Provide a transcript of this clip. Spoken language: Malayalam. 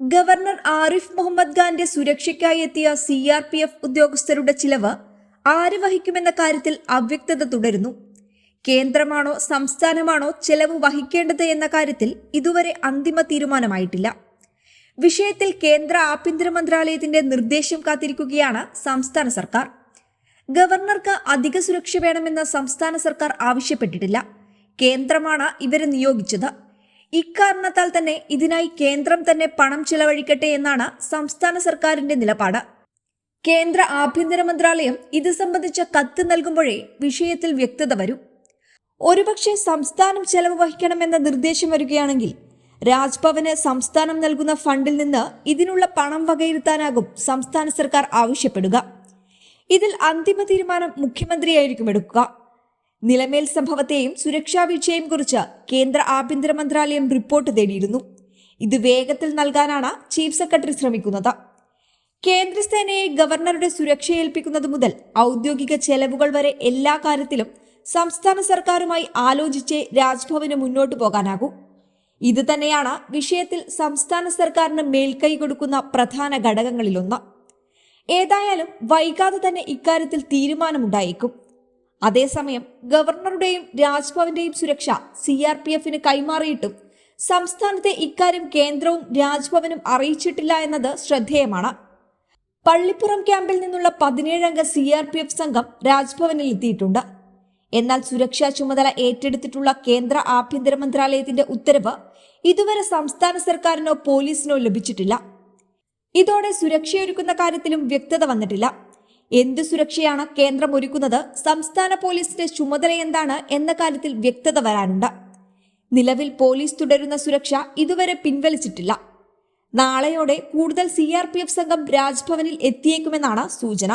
ഗവർണർ ആരിഫ് മുഹമ്മദ് ഖാന്റെ സുരക്ഷയ്ക്കായി എത്തിയ സി ആർ പി എഫ് ഉദ്യോഗസ്ഥരുടെ ചിലവ് ആര് വഹിക്കുമെന്ന കാര്യത്തിൽ അവ്യക്തത തുടരുന്നു. കേന്ദ്രമാണോ സംസ്ഥാനമാണോ ചെലവ് വഹിക്കേണ്ടത് എന്ന കാര്യത്തിൽ ഇതുവരെ അന്തിമ തീരുമാനമായിട്ടില്ല. വിഷയത്തിൽ കേന്ദ്ര ആഭ്യന്തര മന്ത്രാലയത്തിന്റെ നിർദ്ദേശം കാത്തിരിക്കുകയാണ് സംസ്ഥാന സർക്കാർ. ഗവർണർക്ക് അധിക സുരക്ഷ വേണമെന്ന് സംസ്ഥാന സർക്കാർ ആവശ്യപ്പെട്ടിട്ടില്ല. കേന്ദ്രമാണ് ഇവരെ നിയോഗിച്ചത്. ഇക്കാരണത്താൽ തന്നെ ഇതിനായി കേന്ദ്രം തന്നെ പണം ചിലവഴിക്കട്ടെ എന്നാണ് സംസ്ഥാന സർക്കാരിന്റെ നിലപാട്. കേന്ദ്ര ആഭ്യന്തര മന്ത്രാലയം ഇത് സംബന്ധിച്ച കത്ത് നൽകുമ്പോഴേ വിഷയത്തിൽ വ്യക്തത വരും. ഒരുപക്ഷെ സംസ്ഥാനം ചെലവ് വഹിക്കണമെന്ന നിർദ്ദേശം വരികയാണെങ്കിൽ രാജ്ഭവന് സംസ്ഥാനം നൽകുന്ന ഫണ്ടിൽ നിന്ന് ഇതിനുള്ള പണം വകയിരുത്താനാകും സംസ്ഥാന സർക്കാർ ആവശ്യപ്പെടുക. ഇതിൽ അന്തിമ തീരുമാനം മുഖ്യമന്ത്രിയായിരിക്കും എടുക്കുക. നിലമേൽ സംഭവത്തെയും സുരക്ഷാ വീഴ്ചയും കുറിച്ച് കേന്ദ്ര ആഭ്യന്തര മന്ത്രാലയം റിപ്പോർട്ട് തേടിയിരുന്നു. ഇത് വേഗത്തിൽ നൽകാനാണ് ചീഫ് സെക്രട്ടറി ശ്രമിക്കുന്നത്. കേന്ദ്രസേനയെ ഗവർണറുടെ സുരക്ഷ ഏൽപ്പിക്കുന്നത് മുതൽ ഔദ്യോഗിക ചെലവുകൾ വരെ എല്ലാ കാര്യത്തിലും സംസ്ഥാന സർക്കാരുമായി ആലോചിച്ച് രാജ്ഭവന് മുന്നോട്ടു പോകാനാകൂ. ഇത് തന്നെയാണ് വിഷയത്തിൽ സംസ്ഥാന സർക്കാരിന് മേൽക്കൈ കൊടുക്കുന്ന പ്രധാന ഘടകങ്ങളിലൊന്ന്. ഏതായാലും വൈകാതെ തന്നെ ഇക്കാര്യത്തിൽ തീരുമാനമുണ്ടായേക്കും. അതേസമയം ഗവർണറുടെയും രാജ്ഭവന്റെയും സുരക്ഷ സി ആർ പി എഫിന് കൈമാറിയിട്ടും സംസ്ഥാനത്തെ ഇക്കാര്യം കേന്ദ്രവും രാജ്ഭവനും അറിയിച്ചിട്ടില്ല എന്നത് ശ്രദ്ധേയമാണ്. പള്ളിപ്പുറം ക്യാമ്പിൽ നിന്നുള്ള പതിനേഴംഗ സി ആർ പി എഫ് സംഘം രാജ്ഭവനിൽ എത്തിയിട്ടുണ്ട്. എന്നാൽ സുരക്ഷാ ചുമതല ഏറ്റെടുത്തിട്ടുള്ള കേന്ദ്ര ആഭ്യന്തര മന്ത്രാലയത്തിന്റെ ഉത്തരവ് ഇതുവരെ സംസ്ഥാന സർക്കാരിനോ പോലീസിനോ ലഭിച്ചിട്ടില്ല. ഇതോടെ സുരക്ഷയൊരുക്കുന്ന കാര്യത്തിലും വ്യക്തത വന്നിട്ടില്ല. എന്ത് സുരക്ഷയാണ് കേന്ദ്രം ഒരുക്കുന്നത്? സംസ്ഥാന പോലീസിന്റെ ചുമതല എന്താണ്? എന്ന കാര്യത്തിൽ വ്യക്തത വരാനുണ്ട്. നിലവിൽ പോലീസ് തുടരുന്ന സുരക്ഷ ഇതുവരെ പിൻവലിച്ചിട്ടില്ല. നാളെയോടെ കൂടുതൽ സി സംഘം രാജ്ഭവനിൽ എത്തിയേക്കുമെന്നാണ് സൂചന.